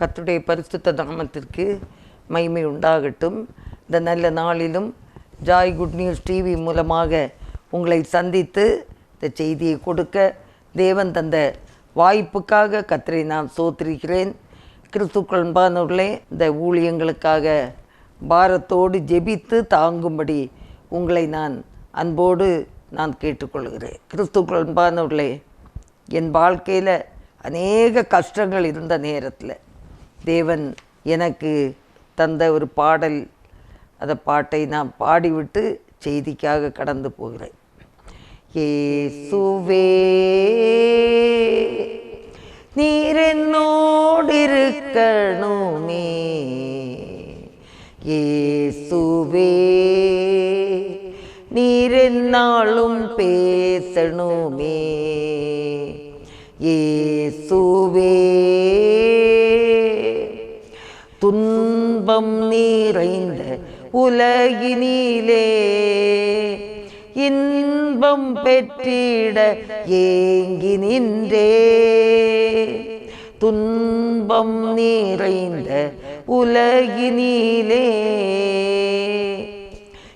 கத்துடைய பரிசுத்த நாமத்திற்கு மகிமை உண்டாகட்டும். இந்த நல்ல நாளிலும் ஜாய் குட் நியூஸ் டிவி மூலமாக உங்களை சந்தித்து இந்த செய்தியை கொடுக்க தேவன் தந்த வாய்ப்புக்காக கர்த்தரை நான் சோத்திருக்கிறேன். கிறிஸ்துக்கள் அன்பானவர்களே இந்த ஊழியங்களுக்காக பாரத்தோடு ஜெபித்து தாங்கும்படி உங்களை நான் அன்போடு நான் கேட்டுக்கொள்கிறேன். கிறிஸ்துக்கள் அன்பானவர்களே என் வாழ்க்கையில் அநேக கஷ்டங்கள் இருந்த நேரத்தில் தேவன் எனக்கு தந்த ஒரு பாடல் அந்த பாட்டை நான் பாடிவிட்டு செய்திக்காக கடந்து போகிறேன். ஏசுவே சுவே என்னோடு இருக்கணுமே. ஏசுவே நீரென்னாலும் பேசணுமே. ஏசுவே துன்பம் நிறைந்த உலகினிலே. இன்பம் பெற்றிட ஏங்கி நின்றே. துன்பம் நிறைந்த உலகினிலே.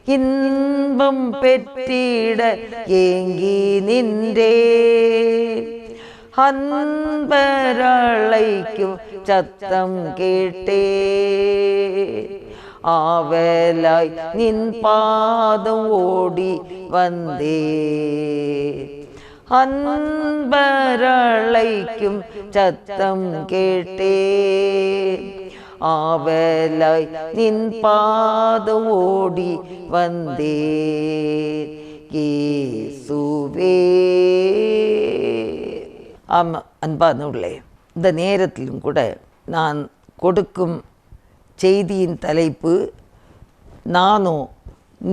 இன்பம் பெற்றிட ஏங்கி நின்றே. அன்பரழைக்கும் சத்தம் கேட்டே ஆவலாய் நின் பாதம் ஓடி வந்தே அன்பரழைக்கும் சத்தம் கேட்டே ஆவலாய் நின் பாதம் ஓடி வந்தே இயேசுவே ஆமாம் அன்பானவர்களே இந்த நேரத்திலும் கூட நான் கொடுக்கும் செய்தியின் தலைப்பு நானோ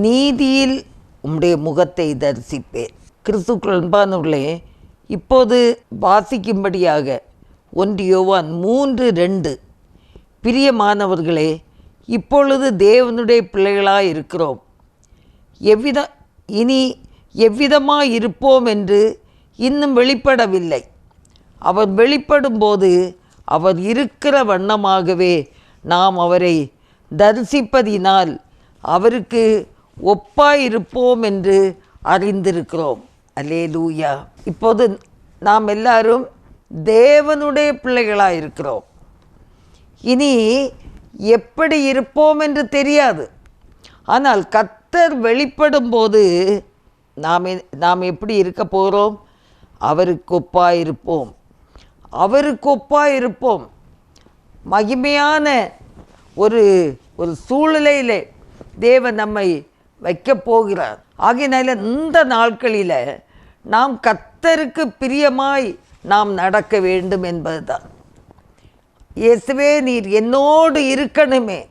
நீதியில் உம்முடைய முகத்தை தரிசிப்பேன். கிறிஸ்துக்கள் அன்பானவர்களே இப்போது வாசிக்கும்படியாக ஒன்று யோவான் மூன்று ரெண்டு. பிரியமானவர்களே இப்பொழுது தேவனுடைய பிள்ளைகளாக இருக்கிறோம். எவ்வித இனி எவ்விதமாக இருப்போம் என்று இன்னும் வெளிப்படவில்லை. அவர் வெளிப்படும்போது அவர் இருக்கிற வண்ணமாகவே நாம் அவரை தரிசிப்பதினால் அவருக்கு ஒப்பாயிருப்போம் என்று அறிந்திருக்கிறோம். அல்லே லூயா இப்போது நாம் எல்லாரும் தேவனுடைய பிள்ளைகளாக இருக்கிறோம். இனி எப்படி இருப்போம் என்று தெரியாது. ஆனால் கத்தர் வெளிப்படும்போது நாம் நாம் எப்படி இருக்க போகிறோம்? அவருக்கு ஒப்பாக அவருக்கொப்பா இருப்போம் மகிமையான ஒரு ஒரு சூழ்நிலையிலே தேவன் நம்மை வைக்கப் போகிறார். ஆகையினால இந்த நாட்களில் நாம் கத்தருக்கு பிரியமாய் நாம் நடக்க வேண்டும் என்பதுதான். இயேசுவே நீர் என்னோடு இருக்கணுமே.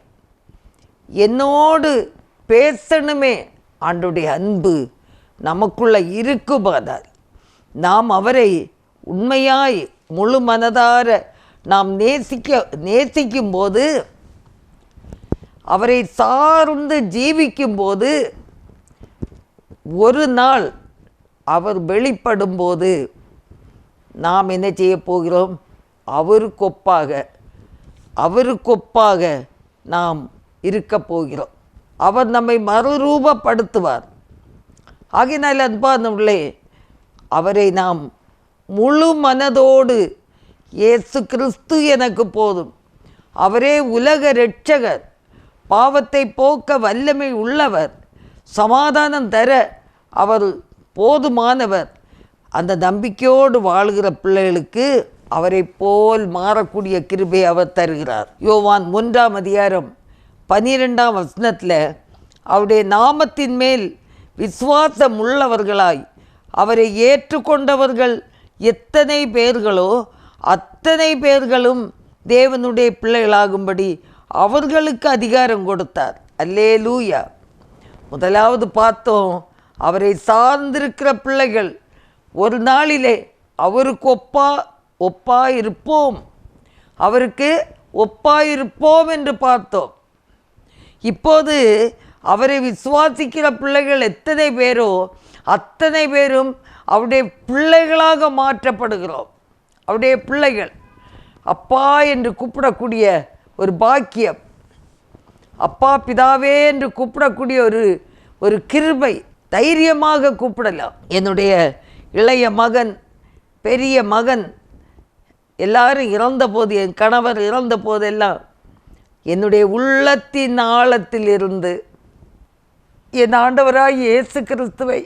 என்னோடு பேசணுமே. ஆண்டுடைய அன்பு நமக்குள்ள இருக்குமானால் நாம் அவரை உண்மையாய் முழு மனதார நாம் நேசிக்க நேசிக்கும்போது அவரை சார்ந்து ஜீவிக்கும்போது ஒரு நாள் அவர் வெளிப்படும்போது நாம் என்ன செய்ய போகிறோம்? அவருக்கொப்பாக அவருக்கொப்பாக நாம் இருக்க போகிறோம். அவர் நம்மை மறுரூபப்படுத்துவார். ஆகினால் அன்பானவர்களே அவரை நாம் முழு மனதோடு இயேசு கிறிஸ்து எனக்கு போதும். அவரே உலக இரட்சகர். பாவத்தை போக்க வல்லமை உள்ளவர். சமாதானம் தர அவர் போதுமானவர். அந்த நம்பிக்கையோடு வாழ்கிற பிள்ளைகளுக்கு அவரை போல் மாறக்கூடிய கிருபை அவர் தருகிறார். யோவான் மூன்றாம் அதிகாரம் பனிரெண்டாம் வசனத்தில் அவருடைய நாமத்தின் மேல் விசுவாசம் உள்ளவர்களாய் அவரை ஏற்றுக்கொண்டவர்கள் எத்தனை பேர்களோ அத்தனை பேர்களும் தேவனுடைய பிள்ளைகளாகும்படி அவர்களுக்கு அதிகாரம் கொடுத்தார். அல்லே லூயா முதலாவது பார்த்தோம் அவரை சார்ந்திருக்கிற பிள்ளைகள் ஒரு நாளிலே அவருக்கு ஒப்பா ஒப்பா இருப்போம் அவருக்கு ஒப்பா இருப்போம் என்று பார்த்தோம். இப்போது அவரை விசுவாசிக்கிற பிள்ளைகள் எத்தனை பேரோ அத்தனை பேரும் அவருடைய பிள்ளைகளாக மாற்றப்படுகிறோம். அவருடைய பிள்ளைகள். அப்பா என்று கூப்பிடக்கூடிய ஒரு பாக்கியம். அப்பா பிதாவே என்று கூப்பிடக்கூடிய ஒரு ஒரு கிருபை தைரியமாக கூப்பிடலாம். என்னுடைய இளைய மகன் பெரிய மகன் எல்லாரும் இறந்தபோது என் கணவர் இறந்த போதெல்லாம் என்னுடைய உள்ளத்தின் ஆழத்தில் இருந்து என் ஆண்டவராய் இயேசு கிறிஸ்துவை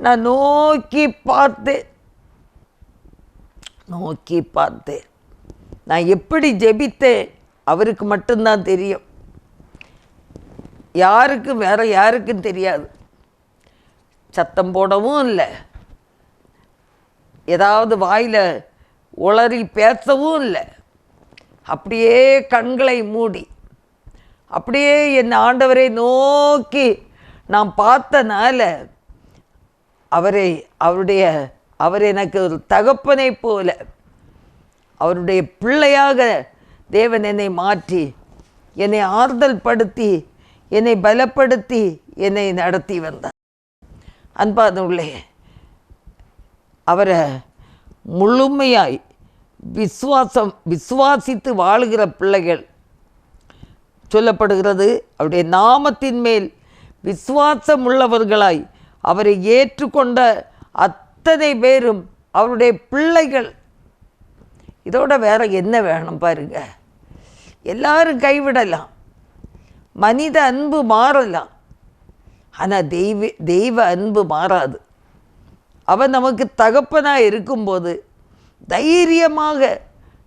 நான் நோக்கி பார்த்தேன் நோக்கி பார்த்தேன் நான் எப்படி ஜெபித்தேன்? அவருக்கு மட்டும்தான் தெரியும். யாருக்கும் வேற யாருக்கும் தெரியாது. சத்தம் போடவும் இல்லை. ஏதாவது வாயில் உளறி பேசவும் இல்லை. அப்படியே கண்களை மூடி. அப்படியே என் ஆண்டவரை நோக்கி நான் பார்த்தனால அவரை அவருடைய அவர் எனக்கு ஒரு தகப்பனை போல அவருடைய பிள்ளையாக தேவன் என்னை மாற்றி என்னை ஆறுதல் படுத்தி என்னை பலப்படுத்தி என்னை நடத்தி வந்தார். அன்பானவர்களே அவரை முழுமையாய் விசுவாசம் விசுவாசித்து வாழுகிற பிள்ளைகள் சொல்லப்படுகிறது அவருடைய நாமத்தின் மேல் விசுவாசம் உள்ளவர்களாய் அவரை ஏற்றுக்கொண்ட அத்தனை பேரும் அவருடைய பிள்ளைகள். இதோட வேற என்ன வேணும் பாருங்க. எல்லாரும் கைவிடலாம். மனித அன்பு மாறலாம். ஆனால் தெய்வ தெய்வ அன்பு மாறாது. அவன் நமக்கு தகப்பனாக இருக்கும்போது தைரியமாக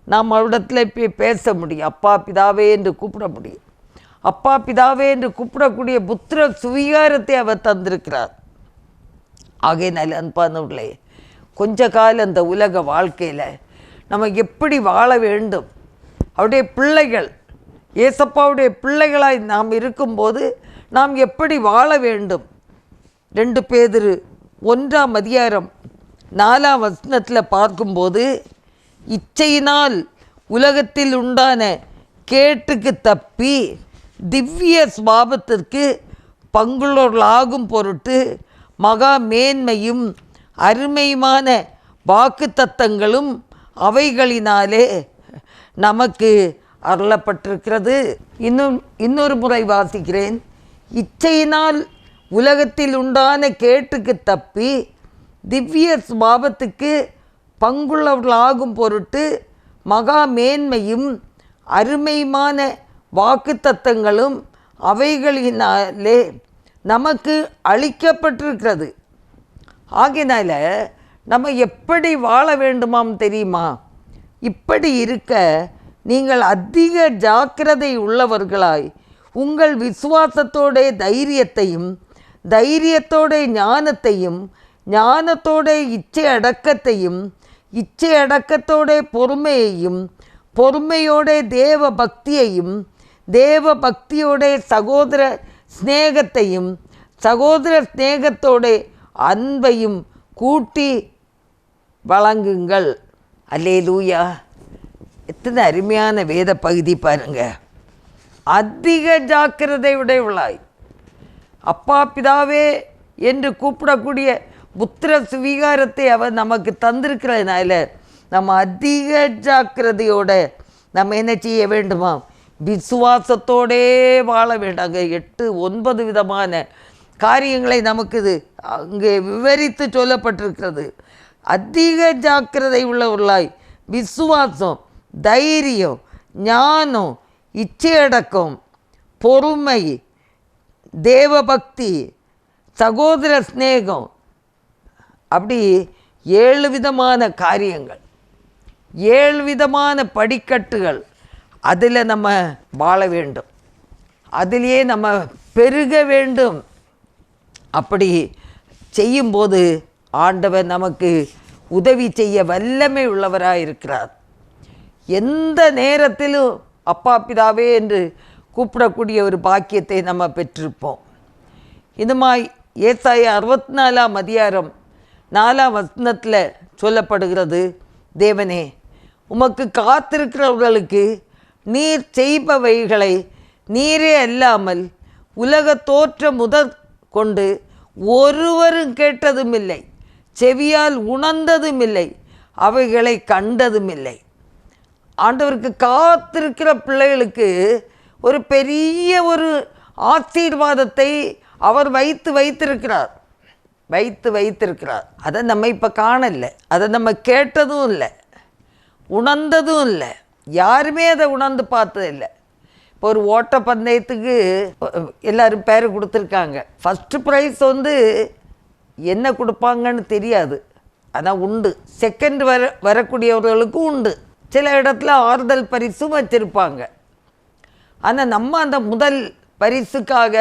நாம் அவரிடத்தில் போய் பேச முடியும். அப்பா பிதாவே என்று கூப்பிட முடியும். அப்பா பிதாவே என்று கூப்பிடக்கூடிய புத்திர சுவீகாரத்தை அவர் தந்திருக்கிறார். ஆகையினால் அன்பானவர்களே கொஞ்ச காலம் அந்த உலக வாழ்க்கையில் நம்ம எப்படி வாழ வேண்டும்? அவருடைய பிள்ளைகள் ஏசப்பாவுடைய பிள்ளைகளாய் நாம் இருக்கும்போது நாம் எப்படி வாழ வேண்டும்? ரெண்டு பேதிரு ஒன்றாம் அதிகாரம் நாலாம் வசனத்தில் பார்க்கும்போது இச்சையினால் உலகத்தில் உண்டான கேட்டுக்கு தப்பி திவ்ய ஸ்வாபத்திற்கு பங்குள்ளவர்களாகும் பொருட்டு மகா மேன்மையும் அருமையுமான வாக்குத்தத்தங்களும் அவைகளினாலே நமக்கு அருளப்பட்டிருக்கிறது. இன்னும் இன்னொரு முறை வாசிக்கிறேன். இச்சையினால் உலகத்தில் உண்டான கேட்டுக்கு தப்பி திவ்ய சுபாவத்துக்கு பங்குள்ளவர்களாகும் பொருட்டு மகா மேன்மையும் அருமையுமான வாக்குத்தத்தங்களும் அவைகளினாலே நமக்கு அளிக்கப்பட்டிருக்கிறது. ஆகினால நம்ம எப்படி வாழ வேண்டுமாம் தெரியுமா? இப்படி இருக்க நீங்கள் அதிக ஜாக்கிரதை உள்ளவர்களாய் உங்கள் விசுவாசத்தோட தைரியத்தையும் தைரியத்தோட ஞானத்தையும் ஞானத்தோட இச்சை அடக்கத்தையும் இச்சை அடக்கத்தோட பொறுமையையும் பொறுமையோட தேவ பக்தியையும் தேவ பக்தியோட சகோதர ஸ்நேகத்தையும் சகோதர ஸ்நேகத்தோடு அன்பையும் கூட்டி வழங்குங்கள். அல்லே லூயா எத்தனை அருமையான வேத பகுதி பாருங்க. அதிக ஜாக்கிரதை உடையவளாய். அப்பா பிதாவே என்று கூப்பிடக்கூடிய புத்திர சுவீகாரத்தை அவர் நமக்கு தந்திருக்கிறதுனால நம்ம அதிக ஜாக்கிரதையோட நம்ம என்ன செய்ய வேண்டுமா? விசுவாசத்தோடே வாழ வேண்டாங்க எட்டு ஒன்பது விதமான காரியங்களை நமக்கு இது அங்கே விவரித்து சொல்லப்பட்டிருக்கிறது. அதிக ஜாக்கிரதை உள்ளவர்களாய் விசுவாசம் தைரியம் ஞானம் இச்சையடக்கம் பொறுமை தேவபக்தி சகோதர ஸ்நேகம் அப்படி ஏழு விதமான காரியங்கள். ஏழு விதமான படிக்கட்டுகள். அதில் நம்ம வாழ வேண்டும். அதிலேயே நம்ம பெருக வேண்டும். அப்படி செய்யும்போது ஆண்டவர் நமக்கு உதவி செய்ய வல்லமை உள்ளவராக இருக்கிறார். எந்த நேரத்திலும் அப்பா பிதாவே என்று கூப்பிடக்கூடிய ஒரு பாக்கியத்தை நம்ம பெற்றிருப்போம். இதுமாய் ஏசாய அறுபத்தி நாலாம் அதிகாரம் நாலாம் வசனத்தில் சொல்லப்படுகிறது தேவனே உமக்கு காத்திருக்கிறவர்களுக்கு நீர் செய்பவைகளை நீரே அல்லாமல் உலக தோற்ற முதற் கொண்டு ஒருவரும் கேட்டதுமில்லை. செவியால் உணர்ந்ததுமில்லை. அவைகளை கண்டதுமில்லை. ஆண்டவருக்கு காத்திருக்கிற பிள்ளைகளுக்கு ஒரு பெரிய ஒரு ஆசீர்வாதத்தை அவர் வைத்து வைத்திருக்கிறார். வைத்து வைத்திருக்கிறார். அதை நம்ம இப்போ காணலை. அதை நம்ம கேட்டதும் இல்லை. உணர்ந்ததும் இல்லை. யாருமே அதை உணர்ந்து பார்த்தது இல்லை. இப்போ ஒரு ஓட்டப்பந்தயத்துக்கு எல்லாரும் பேர் கொடுத்துருக்காங்க. ஃபஸ்ட்டு ப்ரைஸ் வந்து என்ன கொடுப்பாங்கன்னு தெரியாது. ஆனால் உண்டு. செகண்ட் வர வரக்கூடியவர்களுக்கும் உண்டு. சில இடத்துல ஆறுதல் பரிசும் வச்சுருப்பாங்க. ஆனால் நம்ம அந்த முதல் பரிசுக்காக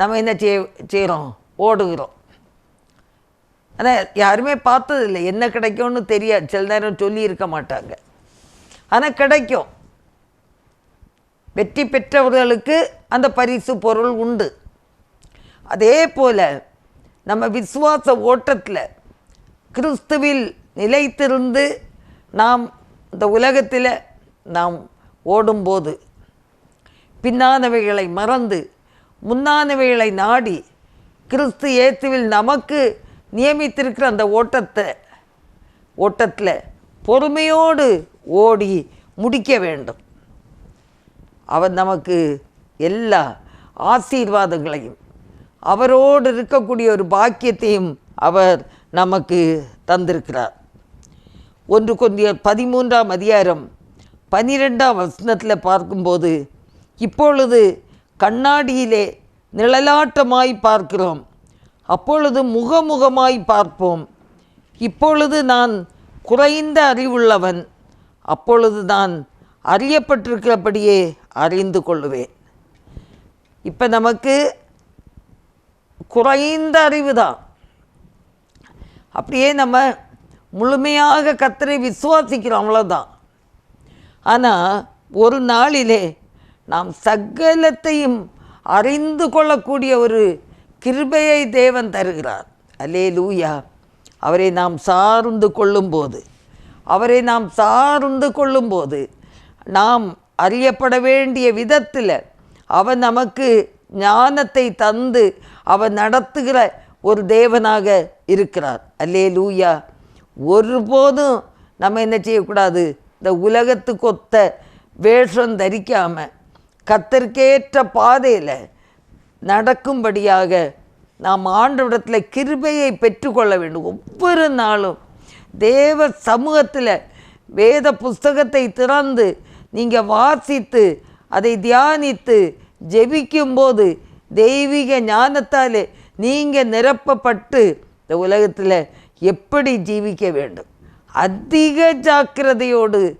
நம்ம என்ன செய் செய்கிறோம்? ஓடுகிறோம். ஆனால் யாருமே பார்த்ததில்லை. என்ன கிடைக்கும்னு தெரியாது. சில நேரம் சொல்லியிருக்க மாட்டாங்க. ஆனால் கிடைக்கும். வெற்றி பெற்றவர்களுக்கு அந்த பரிசு பொருள் உண்டு. அதே போல் நம்ம விசுவாச ஓட்டத்தில் கிறிஸ்துவில் நிலைத்திருந்து நாம் இந்த உலகத்தில் நாம் ஓடும்போது பின்னானவைகளை மறந்து முன்னானவைகளை நாடி கிறிஸ்து இயேசுவில் நமக்கு நியமித்திருக்கிற அந்த ஓட்டத்தை ஓட்டத்தில் பொறுமையோடு ஓடி முடிக்க வேண்டும். அவர் நமக்கு எல்லா ஆசீர்வாதங்களையும் அவரோடு இருக்கக்கூடிய ஒரு பாக்கியத்தையும் அவர் நமக்கு தந்திருக்கிறார். ஒன்று கொஞ்சம் பதிமூன்றாம் அதிகாரம் பனிரெண்டாம் வசனத்தில் பார்க்கும்போது இப்பொழுது கண்ணாடியிலே நிழலாட்டமாய் பார்க்கிறோம். அப்பொழுது முகமுகமாய் பார்ப்போம். இப்பொழுது நான் குறைந்த அறிவுள்ளவன். அப்பொழுதுதான் அறியப்பட்டிருக்கிறபடியே அறிந்து கொள்ளுவேன் இப்போ நமக்கு குறைந்த அறிவு தான் அப்படியே நம்ம முழுமையாக கத்தரை விசுவாசிக்கிறோம் அவ்வளோதான் ஆனால் ஒரு நாளிலே நாம் சகலத்தையும் அறிந்து கொள்ளக்கூடிய ஒரு கிருபையை தேவன் தருகிறார். அலே லூயா அவரை நாம் சார்ந்து கொள்ளும்போது. அவரை நாம் சார்ந்து கொள்ளும்போது நாம் அறியப்பட வேண்டிய விதத்தில் அவர் நமக்கு ஞானத்தை தந்து அவர் நடத்துகிற ஒரு தேவனாக இருக்கிறார். அல்லே லூயா ஒருபோதும் நம்ம என்ன செய்யக்கூடாது? இந்த உலகத்துக்கு ஒத்த வேஷம் தரிக்காமல் கத்தற்கேற்ற பாதையில் நடக்கும்படியாக நாம் ஆண்டவிடத்தில் கிருபையை பெற்றுக்கொள்ள வேண்டும். ஒவ்வொரு நாளும் தேவ சமூகத்தில் வேத புஸ்தகத்தை திறந்து நீங்கள் வாசித்து அதை தியானித்து ஜெபிக்கும்போது தெய்வீக ஞானத்தாலே நீங்கள் நிரப்பப்பட்டு இந்த உலகத்தில் எப்படி ஜீவிக்க வேண்டும்? அதிக ஜாக்கிரதையோடு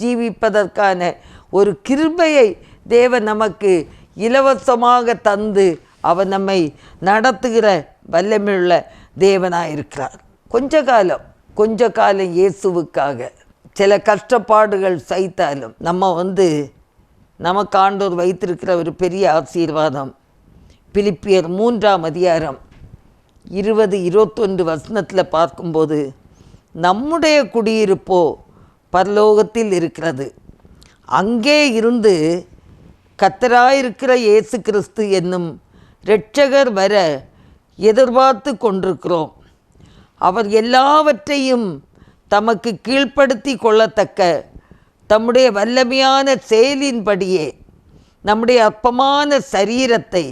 ஜீவிப்பதற்கான ஒரு கிருபையை தேவன் நமக்கு இலவசமாக தந்து அவர் நம்மை நடத்துகிற வல்லமையுள்ள தேவனாக இருக்கிறார் கொஞ்ச காலம் கொஞ்ச காலம் இயேசுவுக்காக. சில கஷ்டப்பாடுகள் சைத்தாலும் நம்ம வந்து நமக்கு ஆண்டோர் வைத்திருக்கிற ஒரு பெரிய ஆசீர்வாதம். பிலிப்பியர் மூன்றாம் அதிகாரம் இருபது இருபத்தொன்று வசனத்தில் பார்க்கும்போது நம்முடைய குடியிருப்போ பரலோகத்தில் இருக்கிறது. அங்கே இருந்து கத்தராயிருக்கிற இயேசு கிறிஸ்து என்னும் இரட்சகர் வர எதிர்பார்த்து கொண்டிருக்கிறோம். அவர் எல்லாவற்றையும் தமக்கு கீழ்ப்படுத்தி கொள்ளத்தக்க தம்முடைய வல்லமையான செயலின்படியே நம்முடைய அற்பமான சரீரத்தை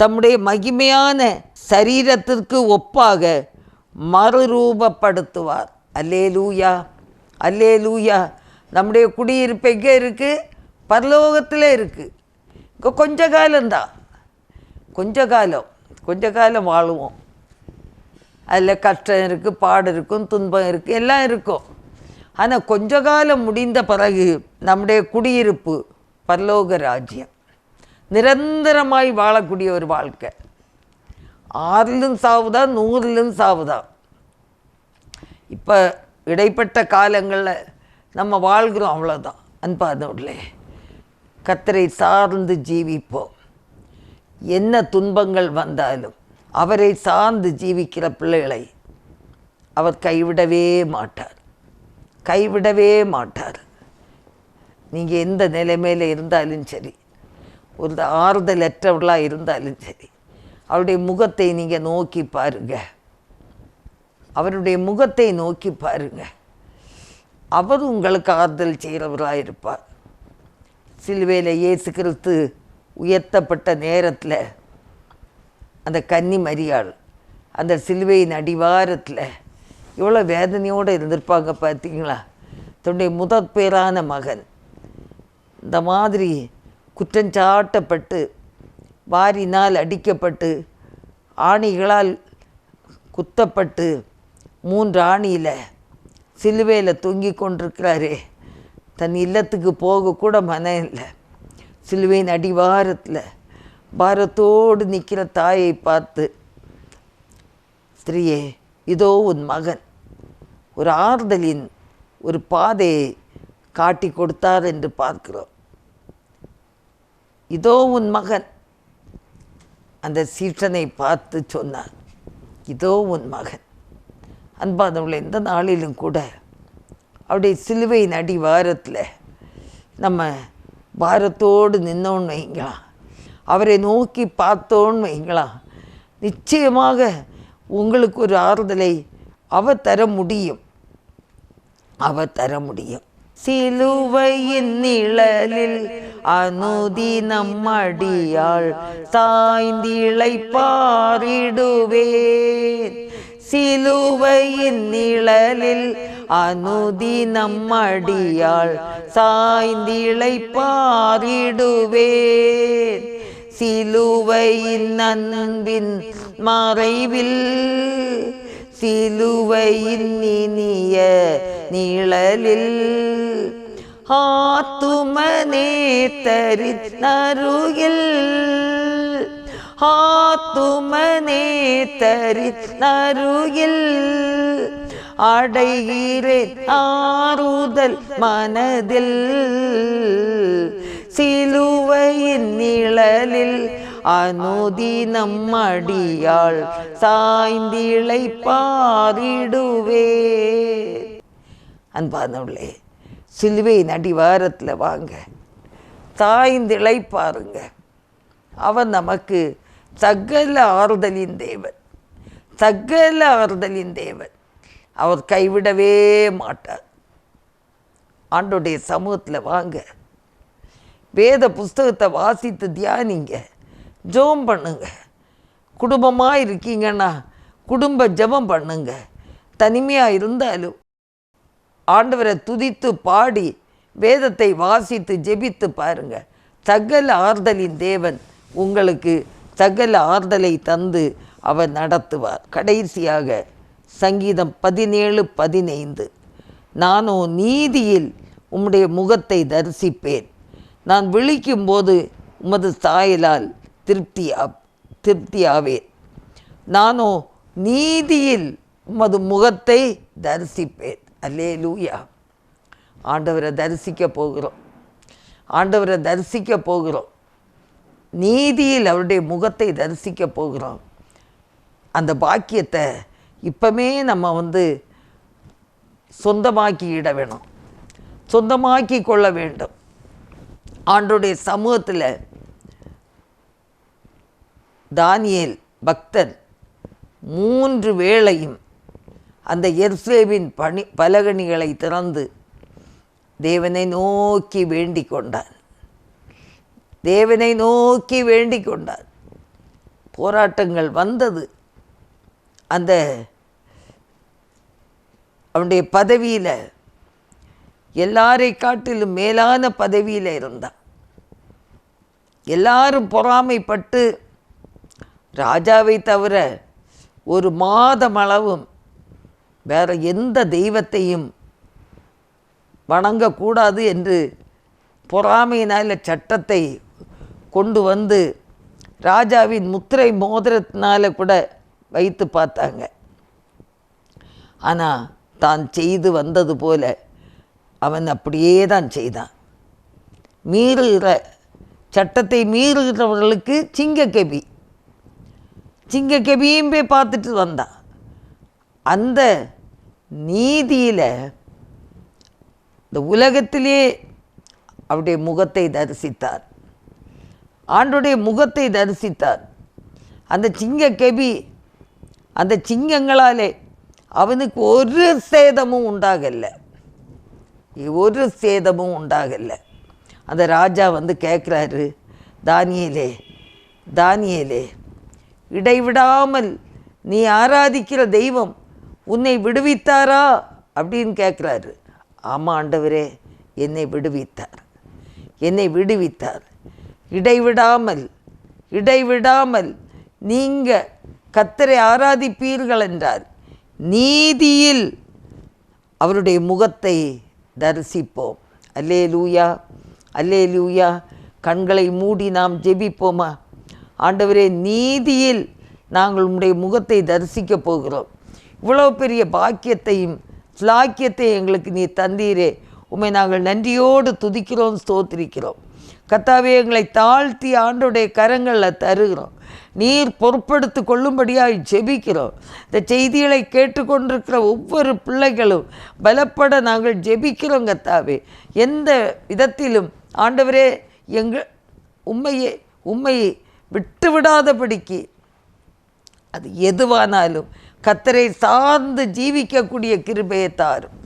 தம்முடைய மகிமையான சரீரத்திற்கு ஒப்பாக மறுரூபப்படுத்துவார். அல்லே லூயா அல்லே லூயா நம்முடைய குடியிருப்பு எங்கே இருக்குது பரலோகத்தில் இருக்குது இங்கே கொஞ்ச காலம்தான். கொஞ்ச காலம் கொஞ்ச காலம் வாழுவோம். அதில் கஷ்டம் இருக்குது பாடு இருக்கும் துன்பம் இருக்குது எல்லாம் இருக்கும். ஆனால் கொஞ்ச காலம் முடிந்த பிறகு நம்முடைய குடியிருப்பு பரலோக ராஜ்யம். நிரந்தரமாய் வாழக்கூடிய ஒரு வாழ்க்கை. ஆறிலும் சாவுதான் நூறிலும் சாவுதான் இப்போ இடைப்பட்ட காலங்களில் நம்ம வாழ்கிறோம் அவ்வளோதான் அன்பாதவர்களே கத்தரை சார்ந்து ஜீவிப்போம். என்ன துன்பங்கள் வந்தாலும் அவரை சார்ந்து ஜீவிக்கிற பிள்ளைகளை அவர் கைவிடவே மாட்டார். கைவிடவே மாட்டார். நீங்கள் எந்த நிலைமையில் இருந்தாலும் சரி ஒரு ஆறுதலற்றவர்களாக இருந்தாலும் சரி அவருடைய முகத்தை நீங்கள் நோக்கி பாருங்க. அவருடைய முகத்தை நோக்கி பாருங்க. அவர் உங்களுக்கு ஆறுதல் செய்கிறவராக இருப்பார். சிலுவையில் இயேசு கிறிஸ்து உயர்த்தப்பட்ட நேரத்தில் அந்த கன்னி மரியாள் அந்த சிலுவையின் அடிவாரத்தில் எவ்வளோ வேதனையோடு இருந்திருப்பாங்க பார்த்தீங்களா தன்னுடைய முதற் பேரான மகன். இந்த மாதிரி குற்றஞ்சாட்டப்பட்டு வாரினால் அடிக்கப்பட்டு ஆணிகளால் குத்தப்பட்டு மூன்று ஆணியில் சிலுவையில் தொங்கி கொண்டிருக்கிறாரே. தன் இல்லத்துக்கு போக கூட மனம் இல்லை. சிலுவையின் அடிவாரத்தில் பாரத்தோடு நிற்கிற தாயை பார்த்து ஸ்திரீயே இதோ உன் மகன். ஒரு ஆறுதலின் ஒரு பாதையை காட்டி கொடுத்தார் என்று பார்க்கிறோம். இதோ உன் மகன். அந்த சீற்றனை பார்த்து சொன்னார் இதோ உன் மகன். அன்பானவளை எந்த நாளிலும் கூட அவருடைய சிலுவையின் அடி வாரத்தில் நம்ம பாரத்தோடு நின்னோன்னு வைங்களாம் அவரை நோக்கி பார்த்தோன்னு வைங்களா. நிச்சயமாக உங்களுக்கு ஒரு ஆறுதலை அவர் தர முடியும். அவர் தர முடியும். சிலுவையின் நிழலில் அனுதினம் அடியாள் சாய்ந்திளை பாரிடுவேன் சிலுவையின் நிழலில் அனுதினம் அடியாள் சாய்ந்திளை பாரிடுவேன் சிலுவையின் அன்பின் மறைவில் சிலுவையின் இனிய நிழலில் ஆத்துமனே தரித்தருகில் ஆத்துமனே தரித்தருகில் அடைகிறேன் ஆறுதல் மனதில் சிலுவையின் நிழலில் அனுதினம் அடியாள் சாய்ந்திளை பாரிடுவே அன்பானவளே சிலுவையின் அடிவாரத்தில் வாங்க. சாய்ந்திளை பாருங்க அவன் நமக்கு சகல ஆறுதலின் தேவன். சகல ஆறுதலின் தேவன். அவர் கைவிடவே மாட்டார். ஆண்டோடைய சமூகத்தில் வாங்க. வேத புஸ்தகத்தை வாசித்து தியானிங்க. ஜெபம் பண்ணுங்க. குடும்பமாக இருக்கீங்கன்னா குடும்ப ஜெபம் பண்ணுங்க. தனிமையாக இருந்தாலும் ஆண்டவரை துதித்து பாடி வேதத்தை வாசித்து ஜெபித்து பாருங்க. சகல ஆறுதலின் தேவன் உங்களுக்கு சகல ஆறுதலை தந்து அவர் நடத்துவார். கடைசியாக சங்கீதம் பதினேழு பதினைந்து. நானோ நீதியில் உம்முடைய முகத்தை தரிசிப்பேன். நான் விழிக்கும்போது உமது சாயலால் திருப்தியா திருப்தியாவேன். நானோ நீதியில் உமது முகத்தை தரிசிப்பேன். அல்லே லூயா ஆண்டவரை தரிசிக்க போகிறோம். ஆண்டவரை தரிசிக்க போகிறோம். நீதியில் அவருடைய முகத்தை தரிசிக்க போகிறோம். அந்த பாக்கியத்தை இப்போமே நம்ம வந்து சொந்தமாக்கியிட வேணும். சொந்தமாக்கி கொள்ள வேண்டும். ஆண்டுடைய சமூகத்தில் தானியேல் பக்தன் மூன்று வேளையும் அந்த எர்சேவின் பணி பலகணிகளை திறந்து தேவனை நோக்கி வேண்டிக் கொண்டான் தேவனை நோக்கி வேண்டிக் கொண்டான் போராட்டங்கள் வந்தது. அந்த அவனுடைய பதவியில் எல்லாரை காட்டிலும் மேலான பதவியில் இருந்தான். எல்லாரும் பொறாமைப்பட்டு ராஜாவை தவிர ஒரு மாதமளவும் வேற எந்த தெய்வத்தையும் வணங்கக்கூடாது என்று பொறாமையினால் சட்டத்தை கொண்டு வந்து ராஜாவின் முத்திரை மோதிரத்தினால கூட வைத்து பார்த்தாங்க. ஆனால் தான் செய்து வந்தது போல அவன் அப்படியே தான் செய்தான். மீறுகிற சட்டத்தை மீறுகிறவர்களுக்கு சிங்கக்கபி. சிங்கக்கெபியும் போய் பார்த்துட்டு வந்தான். அந்த நீதியில் இந்த உலகத்திலே அவருடைய முகத்தை தரிசித்தார். ஆண்டுடைய முகத்தை தரிசித்தார். அந்த சிங்கக்கெபி அந்த சிங்கங்களாலே அவனுக்கு ஒரு சேதமும் உண்டாகலை. ஒரு சேதமும் உண்டாகலை. அந்த ராஜா வந்து கேட்குறாரு தானியேலே தானியேலே இடைவிடாமல் நீ ஆராதிக்கிற தெய்வம் உன்னை விடுவித்தாரா? அப்படின்னு கேட்குறாரு ஆமாம் ஆண்டவரே என்னை விடுவித்தார் என்னை விடுவித்தார். இடைவிடாமல் இடைவிடாமல் நீங்கள் கத்தரை ஆராதிப்பீர்கள் என்றார். நீதியில் அவருடைய முகத்தை தரிசிப்போம். அல்லே லூயா அல்லே லூயா கண்களை மூடி நாம் ஜெபிப்போமா? ஆண்டவரே நீதியில் நாங்கள் உம்முடைய முகத்தை தரிசிக்க போகிறோம். இவ்வளோ பெரிய பாக்கியத்தையும் ஸ்லாக்கியத்தையும் எங்களுக்கு நீ தந்தீரே. உம்மை நாங்கள் நன்றியோடு துதிக்கிறோம் ஸ்தோத்திரிக்கிறோம். கத்தாவே எங்களை தாழ்த்தி ஆண்டோடைய கரங்களில் தருகிறோம். நீர் பொறுப்படுத்து கொள்ளும்படியாய் ஜெபிக்கிறோம். இந்த செய்திகளை கேட்டுக்கொண்டிருக்கிற ஒவ்வொரு பிள்ளைகளும் பலப்பட நாங்கள் ஜெபிக்கிறோம் கத்தாவே எந்த விதத்திலும் ஆண்டவரே எங்கள் உண்மையை உண்மையை விட்டு விடாதபடிக்கு அது எதுவானாலும் கத்தரை சார்ந்து ஜீவிக்கக்கூடிய கிருபையை தாரும்.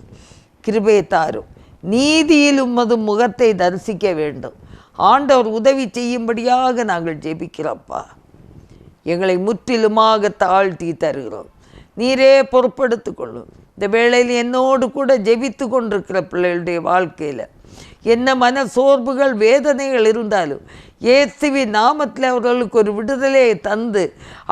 கிருபையை தாரும். நீதியில் உமது முகத்தை தரிசிக்க வேண்டும். ஆண்டவர் உதவி செய்யும்படியாக நாங்கள் ஜெபிக்கிறோம்ப்பா எங்களை முற்றிலுமாக தாழ்த்தி தருகிறோம். நீரே பொறுப்படுத்து கொள்ளும். இந்த வேளையில் என்னோடு கூட ஜெபித்து கொண்டிருக்கிற பிள்ளைகளுடைய வாழ்க்கையில் என்ன மன சோர்வுகள் வேதனைகள் இருந்தாலும் இயேசுவின் நாமத்தில் அவர்களுக்கு ஒரு விடுதலையை தந்து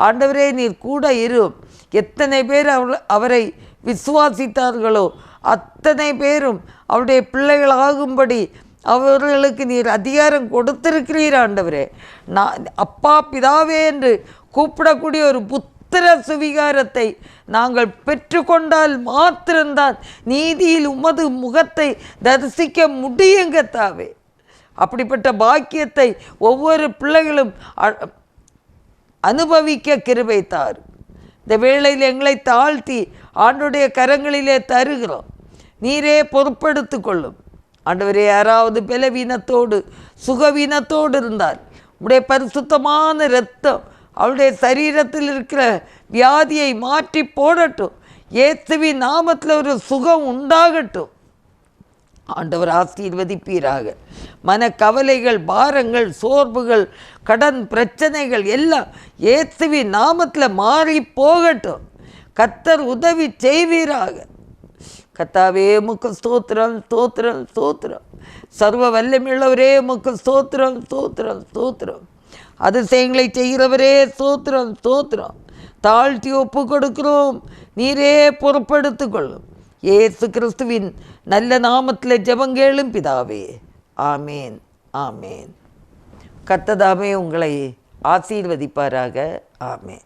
ஆண்டவரே நீர் கூட இரும் எத்தனை பேர் அவர் அவரை விசுவாசித்தார்களோ அத்தனை பேரும் அவருடைய பிள்ளைகளாகும்படி அவர்களுக்கு நீர் அதிகாரம் கொடுத்திருக்கிறீர் ஆண்டவரே. நான் அப்பா பிதாவே என்று கூப்பிடக்கூடிய ஒரு புத்திர சுவிகாரத்தை நாங்கள் பெற்றுக்கொண்டால் மாத்திரம்தான் நீதியில் உமது முகத்தை தரிசிக்க முடியுங்க தாவே. அப்படிப்பட்ட பாக்கியத்தை ஒவ்வொரு பிள்ளைகளும் அ- அனுபவிக்க கிருபைத்தார் இந்த வேளையில் எங்களை தாழ்த்தி ஆண்டுடைய கரங்களிலே தருகிறோம். நீரே பொறுப்படுத்து கொள்ளும். ஆண்டவரே யாராவது பலவீனத்தோடு சுகவீனத்தோடு இருந்தால் உடைய பரிசுத்தமான இரத்தம் அவருடைய சரீரத்தில் இருக்கிற வியாதியை மாற்றி போடட்டும். ஏசுவி நாமத்தில் ஒரு சுகம் உண்டாகட்டும். ஆண்டவர் ஆசீர்வதிப்பீராக. மனக்கவலைகள் பாரங்கள் சோர்வுகள் கடன் பிரச்சனைகள் எல்லாம் ஏசுவி நாமத்தில் மாறி போகட்டும். கத்தர் உதவி செய்வீராக. கத்தாவே முக்கு ஸ்தோத்திரம் ஸ்தோத்திரம் ஸ்தோத்திரம். சர்வ வல்லமிழவரே முக்கு ஸ்தோத்திரம் ஸ்தோத்திரம் ஸ்தோத்திரம். அதிசயங்களை செய்கிறவரே ஸ்தோத்திரம் ஸ்தோத்திரம். தாழ்த்தி ஒப்பு கொடுக்கிறோம். நீரே பொறுப்படுத்து கொள்ளும். ஏசு கிறிஸ்துவின் நல்ல நாமத்தில் ஜபங்கேளும் பிதாவே. ஆமேன் ஆமேன். கத்ததாமே உங்களை ஆசீர்வதிப்பாராக. ஆமேன்.